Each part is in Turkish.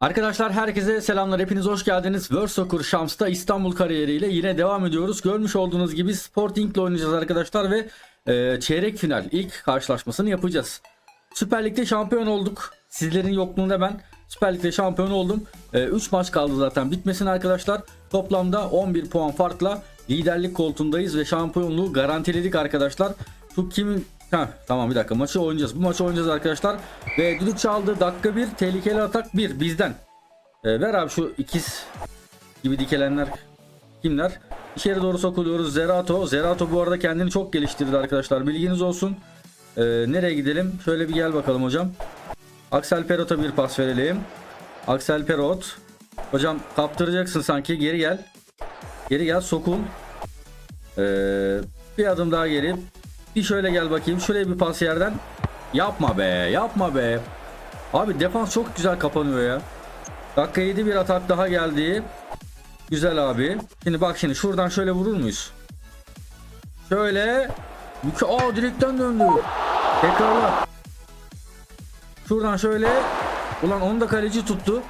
Arkadaşlar herkese selamlar. Hepiniz hoş geldiniz. World Soccer Şams'ta İstanbul kariyeriyle yine devam ediyoruz. Görmüş olduğunuz gibi Sporting ile oynayacağız arkadaşlar ve e, çeyrek final ilk karşılaşmasını yapacağız. Süper Lig'de şampiyon olduk. Sizlerin yokluğunda ben Süper Lig'de şampiyon oldum. 3 maç kaldı zaten bitmesine arkadaşlar. Toplamda 11 puan farkla liderlik koltuğundayız ve şampiyonluğu garantiledik arkadaşlar. Şu kimin Ha tamam bir dakika maçı oynayacağız. Bu maçı oynayacağız arkadaşlar. Ve düdük çaldı. Dakika 1 tehlikeli atak 1 bizden. Ee, ver abi şu ikiz gibi dikelenler kimler? İçeri doğru sokuluyoruz. Zerato. Zerato bu arada kendini çok geliştirdi arkadaşlar. Bilginiz olsun. Ee, nereye gidelim? Şöyle bir gel bakalım hocam. Aksel Perot'a bir pas verelim. Aksel Perot. Hocam kaptıracaksın sanki. Geri gel. Geri gel sokul. Ee, bir adım daha geri. Bir şöyle gel bakayım. Şuraya bir pas yerden. Yapma be. Yapma be. Abi defans çok güzel kapanıyor ya. Dakika 7 bir atak daha geldi. Güzel abi. Şimdi bak şimdi şuradan şöyle vurur muyuz? Şöyle. Aa direkten döndü. Tekrarla. Şuradan şöyle. Ulan onu da kaleci tuttu.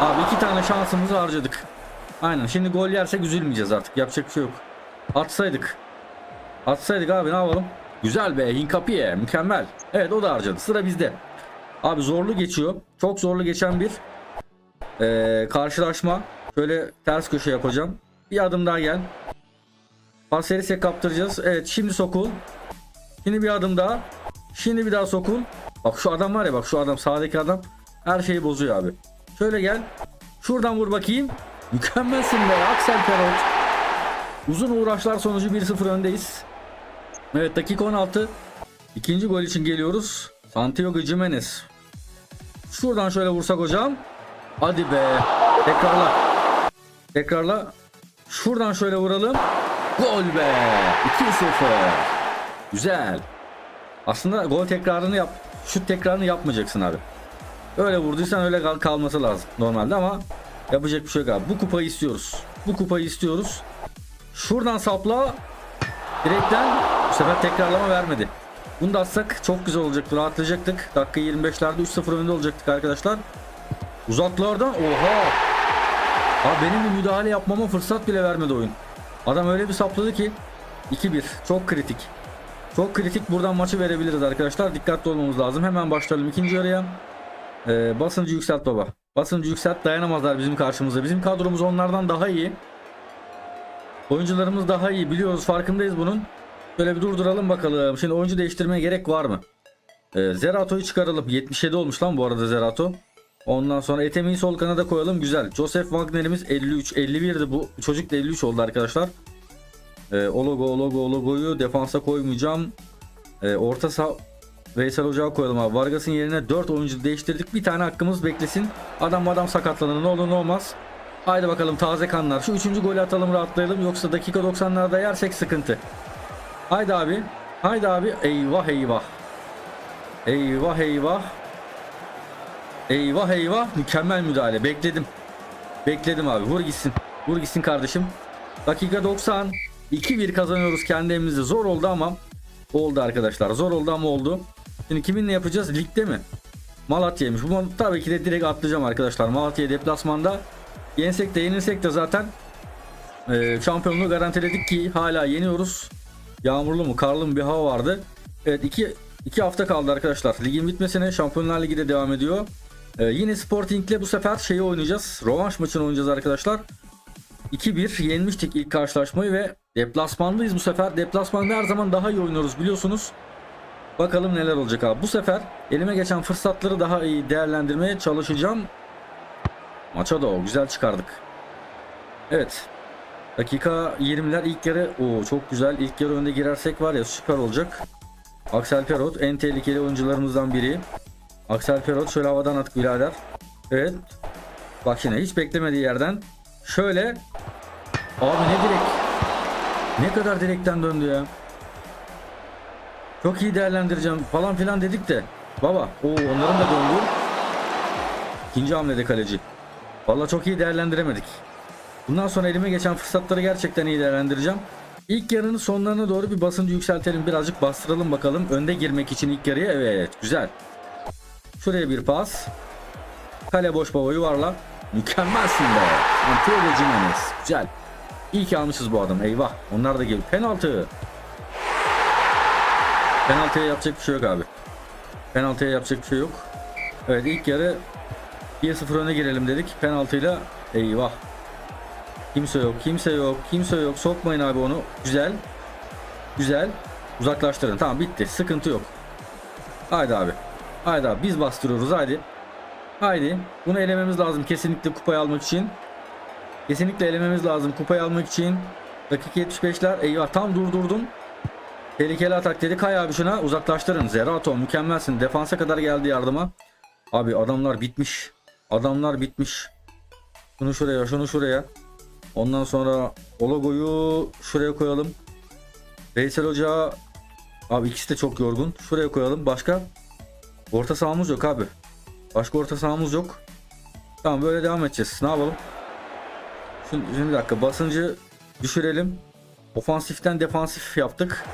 Abi iki tane şansımızı harcadık. Aynen. Şimdi gol yersek üzülmeyeceğiz artık. Yapacak bir şey yok. Atsaydık. Atsaydık abi ne yapalım? Güzel be Hinkapiye mükemmel. Evet o da harcadı. Sıra bizde. Abi zorlu geçiyor. Çok zorlu geçen bir eee, karşılaşma. Şöyle ters köşe yapacağım. Bir adım daha gel. Pas verirse kaptıracağız. Evet şimdi sokul. Şimdi bir adım daha. Şimdi bir daha sokul. Bak şu adam var ya bak şu adam sağdaki adam her şeyi bozuyor abi. Şöyle gel. Şuradan vur bakayım. Mükemmelsin be Aksel Perot. Uzun uğraşlar sonucu 1-0 öndeyiz. Evet dakika 16. İkinci gol için geliyoruz. Santiago Jimenez. Şuradan şöyle vursak hocam. Hadi be. Tekrarla. Tekrarla. Şuradan şöyle vuralım. Gol be. 2-0. Güzel. Aslında gol tekrarını yap. Şut tekrarını yapmayacaksın abi. Öyle vurduysan öyle kal- kalması lazım normalde ama yapacak bir şey yok abi. Bu kupayı istiyoruz. Bu kupayı istiyoruz. Şuradan sapla. Direkten bu sefer tekrarlama vermedi. Bunu da atsak çok güzel olacaktı. Rahatlayacaktık. Dakika 25'lerde 3-0 önde olacaktık arkadaşlar. Uzaklardan oha. Abi benim bir müdahale yapmama fırsat bile vermedi oyun. Adam öyle bir sapladı ki 2-1. Çok kritik. Çok kritik. Buradan maçı verebiliriz arkadaşlar. Dikkatli olmamız lazım. Hemen başlayalım ikinci yarıya. Ee, basıncı yükselt baba. Basıncı yükselt dayanamazlar bizim karşımıza. Bizim kadromuz onlardan daha iyi. Oyuncularımız daha iyi biliyoruz farkındayız bunun. Şöyle bir durduralım bakalım. Şimdi oyuncu değiştirmeye gerek var mı? Ee, Zerato'yu çıkaralım. 77 olmuş lan bu arada Zerato. Ondan sonra Etemi'yi sol kanada koyalım. Güzel. Joseph Wagner'imiz 53. 51'di bu. Çocuk da 53 oldu arkadaşlar. Ee, Ologo, Ologo, Ologo'yu defansa koymayacağım. Ee, orta saha Veysel Ocağı koyalım abi. Vargas'ın yerine 4 oyuncu değiştirdik. Bir tane hakkımız beklesin. Adam adam sakatlanır. Ne olur ne olmaz. Haydi bakalım taze kanlar. Şu üçüncü golü atalım rahatlayalım. Yoksa dakika 90'larda yersek sıkıntı. Haydi abi. Haydi abi. Eyvah eyvah. Eyvah eyvah. Eyvah eyvah. Mükemmel müdahale. Bekledim. Bekledim abi. Vur gitsin. Vur gitsin kardeşim. Dakika 90. 2-1 kazanıyoruz kendi evimizde. Zor oldu ama oldu arkadaşlar. Zor oldu ama oldu. Şimdi kiminle yapacağız? Ligde mi? Malatya'ymış. Bu tabii ki de direkt atlayacağım arkadaşlar. Malatya deplasmanda. Yensek de yenilsek de zaten e, şampiyonluğu garantiledik ki hala yeniyoruz. Yağmurlu mu karlı mı bir hava vardı. Evet iki, iki hafta kaldı arkadaşlar. Ligin bitmesine Şampiyonlar Ligi de devam ediyor. E, yine Sporting'le bu sefer şeyi oynayacağız. Rövanş maçını oynayacağız arkadaşlar. 2-1 yenmiştik ilk karşılaşmayı ve deplasmandayız bu sefer. Deplasmanda her zaman daha iyi oynuyoruz biliyorsunuz. Bakalım neler olacak abi. Bu sefer elime geçen fırsatları daha iyi değerlendirmeye çalışacağım. Maça da o güzel çıkardık. Evet. Dakika 20'ler ilk yarı. Oo çok güzel. İlk yarı önde girersek var ya süper olacak. Axel Perot en tehlikeli oyuncularımızdan biri. Axel Perot şöyle havadan at birader. Evet. Bak yine hiç beklemediği yerden. Şöyle. Abi ne direk. Ne kadar direkten döndü ya. Çok iyi değerlendireceğim falan filan dedik de. Baba. Oo onların da döndü. İkinci hamlede kaleci. Vallahi çok iyi değerlendiremedik. Bundan sonra elime geçen fırsatları gerçekten iyi değerlendireceğim. İlk yarının sonlarına doğru bir basıncı yükseltelim. Birazcık bastıralım bakalım. Önde girmek için ilk yarıya. Evet güzel. Şuraya bir pas. Kale boş baba yuvarla. Mükemmelsin be. Santiago Jimenez. Güzel. İyi ki almışız bu adam. Eyvah. Onlar da geliyor. Penaltı. Penaltıya yapacak bir şey yok abi. Penaltıya yapacak bir şey yok. Evet ilk yarı 1-0 öne girelim dedik. Penaltıyla eyvah. Kimse yok, kimse yok, kimse yok. Sokmayın abi onu. Güzel. Güzel. Uzaklaştırın. Tamam bitti. Sıkıntı yok. Haydi abi. Haydi abi. Biz bastırıyoruz. Haydi. Haydi. Bunu elememiz lazım kesinlikle kupayı almak için. Kesinlikle elememiz lazım kupayı almak için. Dakika 75'ler. Eyvah tam durdurdum. Tehlikeli atak dedi. Kay abi şuna uzaklaştırın. Zerato mükemmelsin. Defansa kadar geldi yardıma. Abi adamlar bitmiş. Adamlar bitmiş. Şunu şuraya, şunu şuraya. Ondan sonra o logoyu şuraya koyalım. Veysel Hoca abi ikisi de çok yorgun. Şuraya koyalım. Başka orta sahamız yok abi. Başka orta sahamız yok. Tamam böyle devam edeceğiz. Ne yapalım? Şimdi, şimdi bir dakika basıncı düşürelim. Ofansiften defansif yaptık.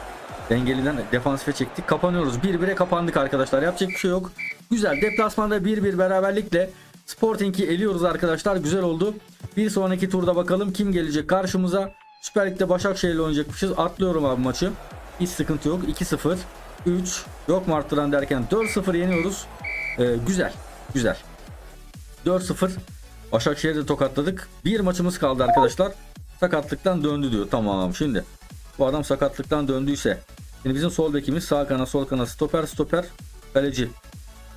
Dengeliden defansife çektik. Kapanıyoruz. 1-1'e kapandık arkadaşlar. Yapacak bir şey yok. Güzel. Deplasmanda 1-1 beraberlikle Sporting'i eliyoruz arkadaşlar. Güzel oldu. Bir sonraki turda bakalım kim gelecek karşımıza. Süper Lig'de Başakşehir'le oynayacakmışız. Atlıyorum abi maçı. Hiç sıkıntı yok. 2-0. 3. Yok mu arttıran derken 4-0 yeniyoruz. Ee, güzel. Güzel. 4-0. Başakşehir'i de tokatladık. Bir maçımız kaldı arkadaşlar. Sakatlıktan döndü diyor. Tamam şimdi. Bu adam sakatlıktan döndüyse. Şimdi bizim sol bekimiz sağ kana sol kana stoper stoper kaleci.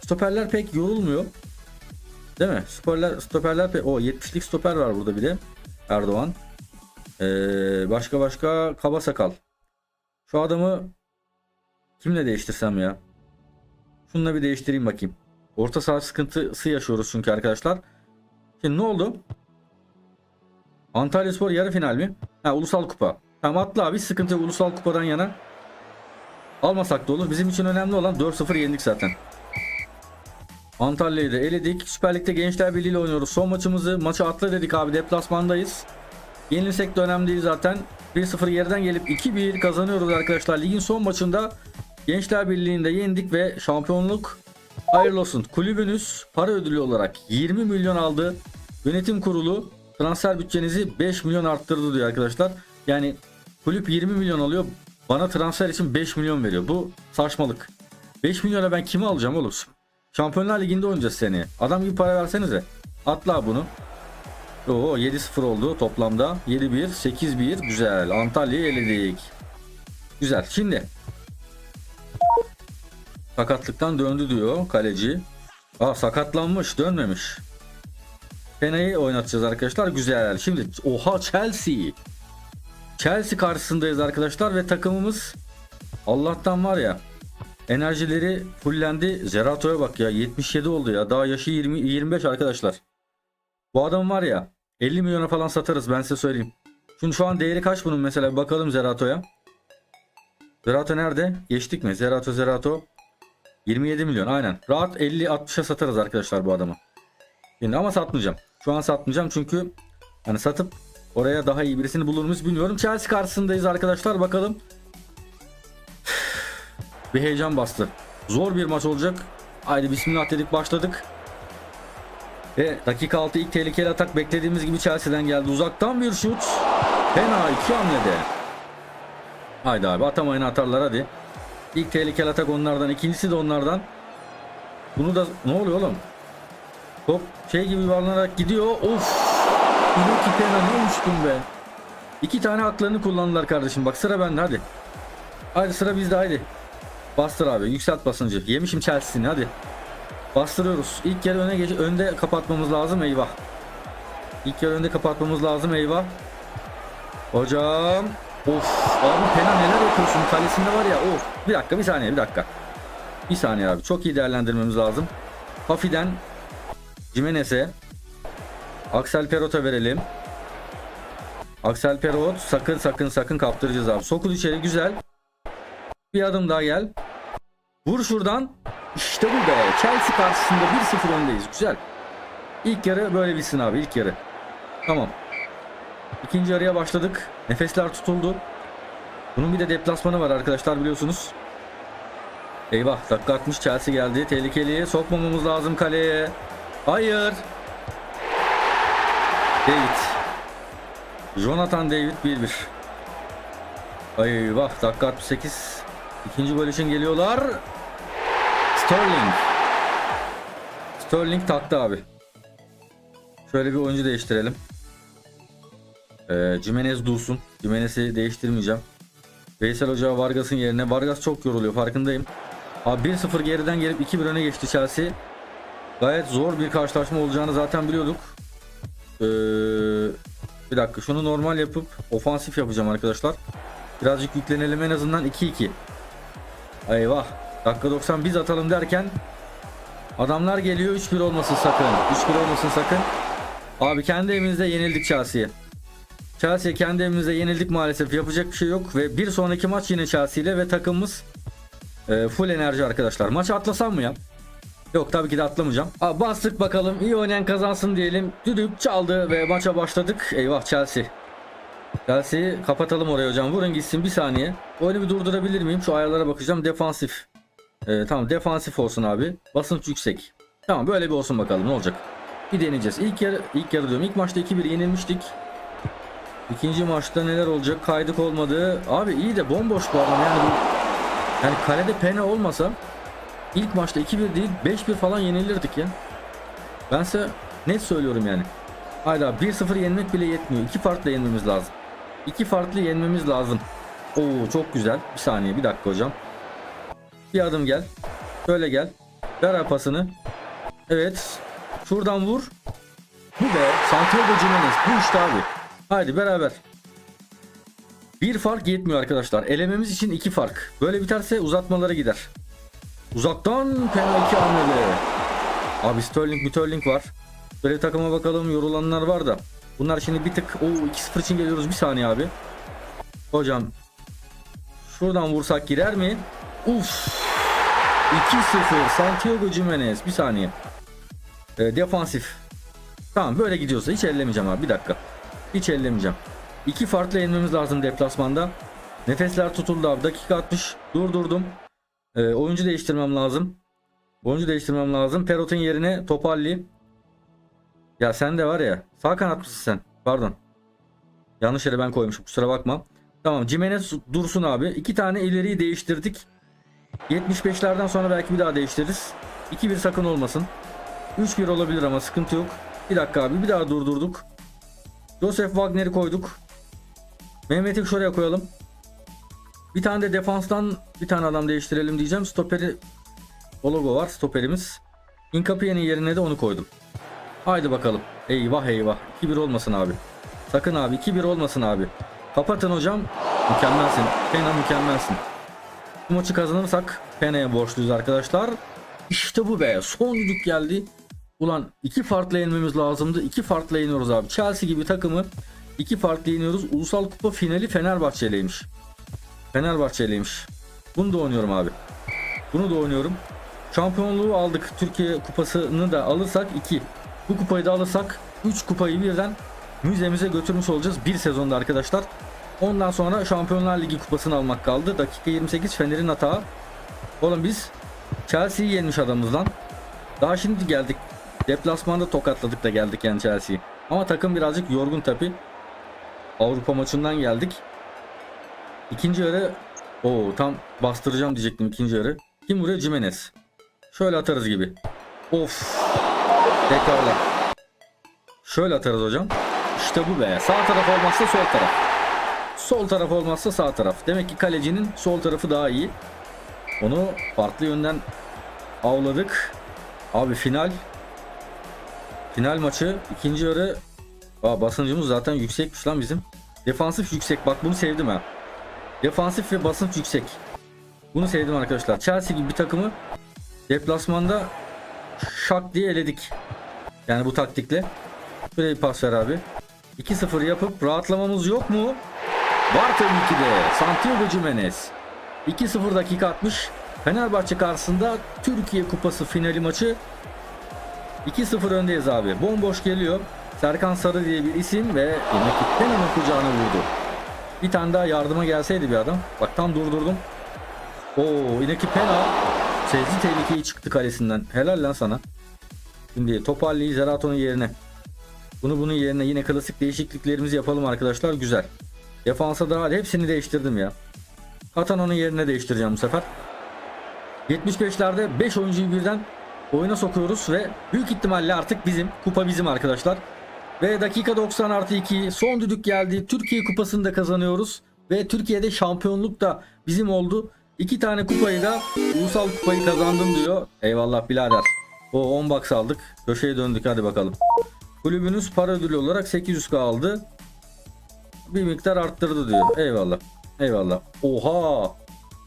Stoperler pek yorulmuyor. Değil mi? Stoperler, stoperler. O 70'lik stoper var burada bir de. Erdoğan. Ee, başka başka kaba sakal. Şu adamı kimle değiştirsem ya? Şununla bir değiştireyim bakayım. Orta saha sıkıntısı yaşıyoruz çünkü arkadaşlar. Şimdi ne oldu? Antalya Spor yarı final mi? Ha ulusal kupa. Tamam atla abi sıkıntı ulusal kupadan yana. Almasak da olur. Bizim için önemli olan 4-0 yendik zaten. Antalya'yı da eledik. Süper Lig'de Gençler Birliği ile oynuyoruz. Son maçımızı maçı atla dedik abi. Deplasmandayız. Yenilsek de önemli zaten. 1-0 yerden gelip 2-1 kazanıyoruz arkadaşlar. Ligin son maçında Gençler Birliği'nde yendik ve şampiyonluk hayırlı olsun. Kulübünüz para ödülü olarak 20 milyon aldı. Yönetim kurulu transfer bütçenizi 5 milyon arttırdı diyor arkadaşlar. Yani kulüp 20 milyon alıyor. Bana transfer için 5 milyon veriyor. Bu saçmalık. 5 milyona ben kimi alacağım oğlum? Şampiyonlar Ligi'nde oynayacağız seni. Adam gibi para versenize. Atla bunu. Oo 7-0 oldu toplamda. 7-1, 8-1. Güzel. Antalya'yı eledik. Güzel. Şimdi sakatlıktan döndü diyor kaleci. Aa sakatlanmış, dönmemiş. Pena'yı oynatacağız arkadaşlar. Güzel. Şimdi oha Chelsea. Chelsea karşısındayız arkadaşlar ve takımımız Allah'tan var ya enerjileri fullendi. Zerato'ya bak ya 77 oldu ya. Daha yaşı 20 25 arkadaşlar. Bu adam var ya 50 milyona falan satarız ben size söyleyeyim. Şimdi şu an değeri kaç bunun mesela bakalım Zerato'ya. Zerato nerede? Geçtik mi? Zerato Zerato 27 milyon aynen. Rahat 50-60'a satarız arkadaşlar bu adamı. Şimdi ama satmayacağım. Şu an satmayacağım çünkü hani satıp oraya daha iyi birisini bulur muyuz bilmiyorum. Chelsea karşısındayız arkadaşlar bakalım. Bir heyecan bastı. Zor bir maç olacak. Haydi bismillah dedik başladık. Ve dakika 6 ilk tehlikeli atak beklediğimiz gibi Chelsea'den geldi. Uzaktan bir şut. Fena iki hamlede. Haydi abi atamayın atarlar hadi. İlk tehlikeli atak onlardan. ikincisi de onlardan. Bunu da ne oluyor oğlum? Top şey gibi yuvarlanarak gidiyor. Of. İnoki Pena ne uçtun be. İki tane haklarını kullandılar kardeşim. Bak sıra bende hadi. Hadi sıra bizde hadi. Bastır abi. Yükselt basıncı. Yemişim Chelsea'ni hadi. Bastırıyoruz. İlk kere öne geç önde kapatmamız lazım. Eyvah. İlk kere önde kapatmamız lazım. Eyvah. Hocam. Of. Abi Pena neler yapıyorsun? Kalesinde var ya. Of. Bir dakika bir saniye bir dakika. Bir saniye abi. Çok iyi değerlendirmemiz lazım. Hafi'den Jimenez'e Axel Perot'a verelim. Axel Perot sakın sakın sakın kaptıracağız abi. Sokul içeri güzel. Bir adım daha gel. Vur şuradan. İşte bu be. Chelsea karşısında 1-0 öndeyiz. Güzel. İlk yarı böyle bitsin abi ilk yarı. Tamam. İkinci yarıya başladık. Nefesler tutuldu. Bunun bir de deplasmanı var arkadaşlar biliyorsunuz. Eyvah dakika 60 Chelsea geldi. Tehlikeli. Sokmamamız lazım kaleye. Hayır. David. Jonathan David 1-1. Eyvah dakika 68. İkinci gol için geliyorlar. Sterling. Sterling taktı abi. Şöyle bir oyuncu değiştirelim. Ee, Jimenez dursun. Jimenez'i değiştirmeyeceğim. Veysel Hoca Vargas'ın yerine. Vargas çok yoruluyor farkındayım. Abi 1-0 geriden gelip 2-1 öne geçti Chelsea. Gayet zor bir karşılaşma olacağını zaten biliyorduk. Ee, bir dakika şunu normal yapıp ofansif yapacağım arkadaşlar. Birazcık yüklenelim en azından 2-2. Eyvah. Dakika 90 biz atalım derken adamlar geliyor 3-1 olmasın sakın. 3-1 olmasın sakın. Abi kendi evimizde yenildik Chelsea'ye. Chelsea kendi evimizde yenildik maalesef. Yapacak bir şey yok ve bir sonraki maç yine Chelsea ile ve takımımız e, full enerji arkadaşlar. Maçı atlasam mı ya? Yok tabii ki de atlamayacağım. Aa, bastık bakalım. İyi oynayan kazansın diyelim. Düdük çaldı ve maça başladık. Eyvah Chelsea. Chelsea'yi kapatalım oraya hocam. Vurun gitsin bir saniye. Oyunu bir durdurabilir miyim? Şu ayarlara bakacağım. Defansif. Ee, tamam defansif olsun abi. Basınç yüksek. Tamam böyle bir olsun bakalım ne olacak. Bir deneyeceğiz. İlk yarı, ilk yarı diyorum. İlk maçta 2-1 yenilmiştik. İkinci maçta neler olacak? Kaydık olmadı. Abi iyi de bomboş bu adam. Yani, yani kalede pene olmasa ilk maçta 2-1 değil 5-1 falan yenilirdik ya. Ben size net söylüyorum yani. Hayda 1-0 yenmek bile yetmiyor. İki farklı yenmemiz lazım. İki farklı yenmemiz lazım. Oo çok güzel. Bir saniye bir dakika hocam. Bir adım gel. Şöyle gel. Ver pasını. Evet. Şuradan vur. Bu be. Santiago Jimenez. Bu işte abi. Haydi beraber. Bir fark yetmiyor arkadaşlar. Elememiz için iki fark. Böyle biterse uzatmalara gider. Uzaktan penaltı hamlede. Abi Sterling Sterling var. Böyle takıma bakalım yorulanlar var da. Bunlar şimdi bir tık o 2-0 için geliyoruz bir saniye abi. Hocam şuradan vursak girer mi? Uf. 2-0 Santiago Jimenez bir saniye. E, defansif. Tamam böyle gidiyorsa hiç ellemeyeceğim abi bir dakika. Hiç ellemeyeceğim. İki farklı yenmemiz lazım deplasmanda. Nefesler tutuldu abi. Dakika 60. Durdurdum. E, oyuncu değiştirmem lazım. Oyuncu değiştirmem lazım. Perot'un yerine Topalli. Ya sen de var ya. Sağ kanat mısın sen? Pardon. Yanlış yere ben koymuşum. Kusura bakma. Tamam Jimenez dursun abi. İki tane ileriyi değiştirdik. 75'lerden sonra belki bir daha değiştiririz. 2-1 sakın olmasın. 3-1 olabilir ama sıkıntı yok. Bir dakika abi bir daha durdurduk. Joseph Wagner'i koyduk. Mehmet'i şuraya koyalım. Bir tane de defanstan bir tane adam değiştirelim diyeceğim. Stoperi Ologo var stoperimiz. Incapié'nin yerine de onu koydum. Haydi bakalım. Eyvah eyvah. 2-1 olmasın abi. Sakın abi 2-1 olmasın abi. Kapatın hocam. Mükemmelsin. Pena mükemmelsin. Bu maçı kazanırsak Pena'ya borçluyuz arkadaşlar. İşte bu be. Son düdük geldi. Ulan iki farklı yenmemiz lazımdı. İki farklı yeniyoruz abi. Chelsea gibi takımı iki farklı yeniyoruz. Ulusal Kupa finali Fenerbahçe'yleymiş. Fenerbahçe'yleymiş. Bunu da oynuyorum abi. Bunu da oynuyorum. Şampiyonluğu aldık. Türkiye kupasını da alırsak 2. Bu kupayı da alırsak 3 kupayı birden müzemize götürmüş olacağız. Bir sezonda arkadaşlar. Ondan sonra Şampiyonlar Ligi kupasını almak kaldı. Dakika 28 Fener'in hata. Oğlum biz Chelsea'yi yenmiş adamız lan. Daha şimdi geldik. Deplasmanda tokatladık da geldik yani Chelsea'yi. Ama takım birazcık yorgun tabi. Avrupa maçından geldik. İkinci yarı o tam bastıracağım diyecektim ikinci yarı. Kim vuruyor? Jimenez. Şöyle atarız gibi. Of. Tekrarla. Şöyle atarız hocam. İşte bu be. Sağ taraf olmazsa sol taraf. Sol taraf olmazsa sağ taraf. Demek ki kalecinin sol tarafı daha iyi. Onu farklı yönden avladık. Abi final. Final maçı. ikinci yarı. Aa, basıncımız zaten yüksekmiş lan bizim. Defansif yüksek. Bak bunu sevdim ha. Defansif ve basınç yüksek. Bunu sevdim arkadaşlar. Chelsea gibi bir takımı deplasmanda şak diye eledik. Yani bu taktikle. Böyle bir pas ver abi. 2-0 yapıp rahatlamamız yok mu? Var tabii ki de. Santiago Jimenez. 2-0 dakika 60. Fenerbahçe karşısında Türkiye Kupası finali maçı. 2-0 öndeyiz abi. Bomboş geliyor. Serkan Sarı diye bir isim ve Inaki hemen kucağına vurdu. Bir tane daha yardıma gelseydi bir adam. Bak tam durdurdum. Oo Inaki Pena sezdi tehlikeyi çıktı kalesinden. Helal lan sana. Şimdi Topalli'yi Zerato'nun yerine. Bunu bunun yerine yine klasik değişikliklerimizi yapalım arkadaşlar. Güzel. Defansa da hepsini değiştirdim ya. Katana'nın yerine değiştireceğim bu sefer. 75'lerde 5 oyuncuyu birden oyuna sokuyoruz ve büyük ihtimalle artık bizim kupa bizim arkadaşlar. Ve dakika 90 artı 2 son düdük geldi. Türkiye kupasını da kazanıyoruz. Ve Türkiye'de şampiyonluk da bizim oldu. İki tane kupayı da ulusal kupayı kazandım diyor. Eyvallah birader. O 10 box aldık. Köşeye döndük hadi bakalım. Kulübünüz para ödülü olarak 800k aldı. Bir miktar arttırdı diyor. Eyvallah. Eyvallah. Oha.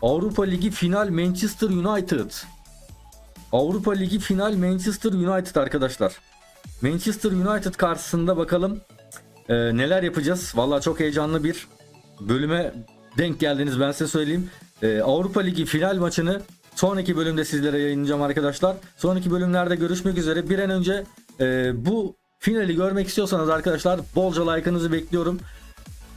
Avrupa Ligi final Manchester United. Avrupa Ligi final Manchester United arkadaşlar. Manchester United karşısında bakalım e, neler yapacağız. Vallahi çok heyecanlı bir bölüme denk geldiniz ben size söyleyeyim. E, Avrupa Ligi final maçını sonraki bölümde sizlere yayınlayacağım arkadaşlar. Sonraki bölümlerde görüşmek üzere. Bir an önce e, bu finali görmek istiyorsanız arkadaşlar bolca like'ınızı bekliyorum.